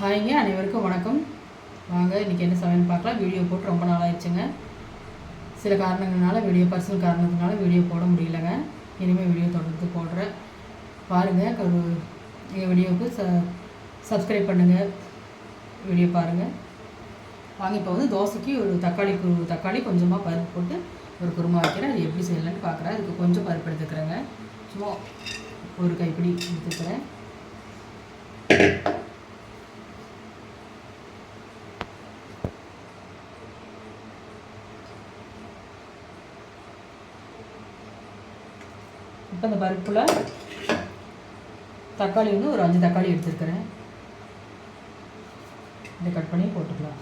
ஹாய்ங்க அனைவருக்கும் வணக்கம். வாங்க இன்றைக்கி என்ன சமையல் பார்க்கலாம். வீடியோ போட்டு ரொம்ப நாள் ஆயிடுச்சுங்க சில காரணங்களால வீடியோ பர்சனல் காரணத்தினால வீடியோ போட முடியலங்க. இனிமேல் வீடியோ தொடர்ந்து போடுறேன். பாருங்கள் ஒரு எங்கள் வீடியோவுக்கு ச சப்ஸ்கிரைப் பண்ணுங்கள் வீடியோ பாருங்கள் வாங்க இப்போ வந்து தோசைக்கு ஒரு தக்காளி குரு தக்காளி கொஞ்சமாக பருப்பு போட்டு ஒரு குருமா வைக்கிறேன். அது எப்படி செய்யலான்னு பார்க்குறேன் அதுக்கு கொஞ்சம் பருப்பு எடுத்துக்கிறேங்க. சும்மா ஒரு கைப்பிடி எடுத்துக்கிறேன். இப்போ இந்த பருப்பில் தக்காளி வந்து ஒரு அஞ்சு தக்காளி எடுத்துருக்கிறேன். இதை கட் பண்ணி போட்டுக்கலாம்.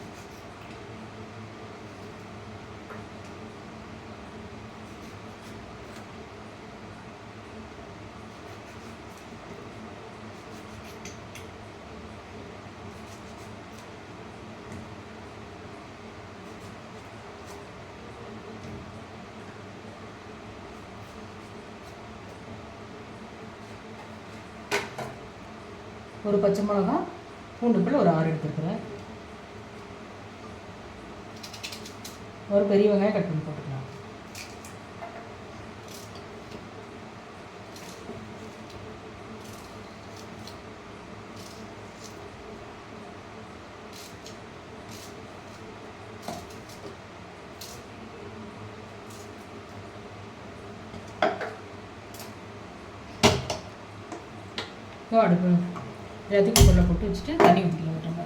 ஒரு பச்சை மிளகா பூண்டுக்குள்ள ஒரு ஆறு எடுத்துருக்குறேன். ஒரு பெரிய வெங்காயம் கட் பண்ணி போட்டுக்கலாம். அடுப்பு. எல்லாத்தையும் குக்கரில் போட்டு வச்சுட்டு தண்ணி ஊற்றிக்கலாம் விட்டுருங்க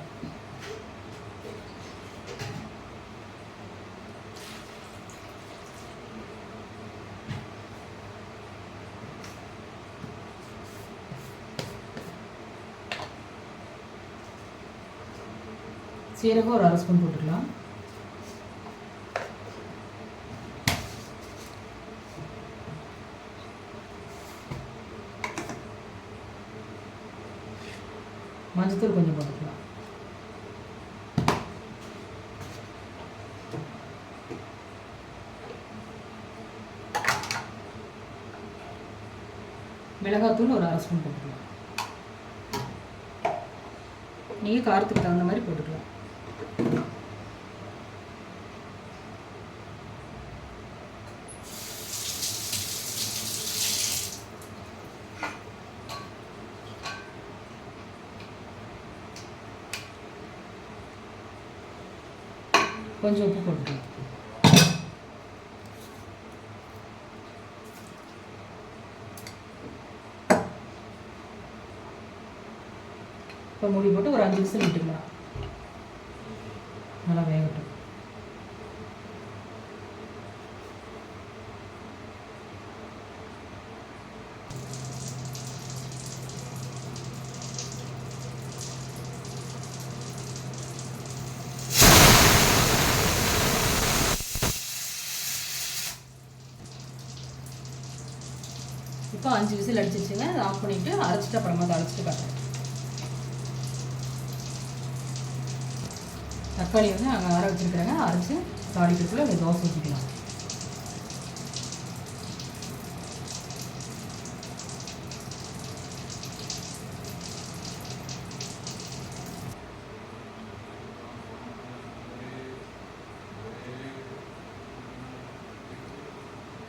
சீரகம் ஒரு அரை ஸ்பூன் போட்டுக்கலாம். மஞ்சத்தூள் கொஞ்சம் போட்டுக்கலாம். மிளகாத்தூள் ஒரு அரை ஸ்பூன் போட்டுக்கலாம். நீங்கள் காரத்துக்கு தகுந்த மாதிரி போட்டுக்கலாம். கொஞ்சம் உப்பு போட்டுக்கலாம் இப்போ மூடி போட்டு ஒரு அஞ்சு விசில் விட்டுக்கலாம் நல்லா வேகட்டும். இப்போ அஞ்சு விசில் அடிச்சிச்சுங்க அதை ஆஃப் பண்ணிவிட்டு அரைச்சிட்டு அப்புறமா அதை அரைச்சிட்டு காட்டுறேன் தக்காளி வந்து நாங்கள் அரை வச்சுருக்கிறேங்க அரைச்சி தாளிக்கிறதுக்குள்ள அந்த தோசை ஊற்றிக்கலாம்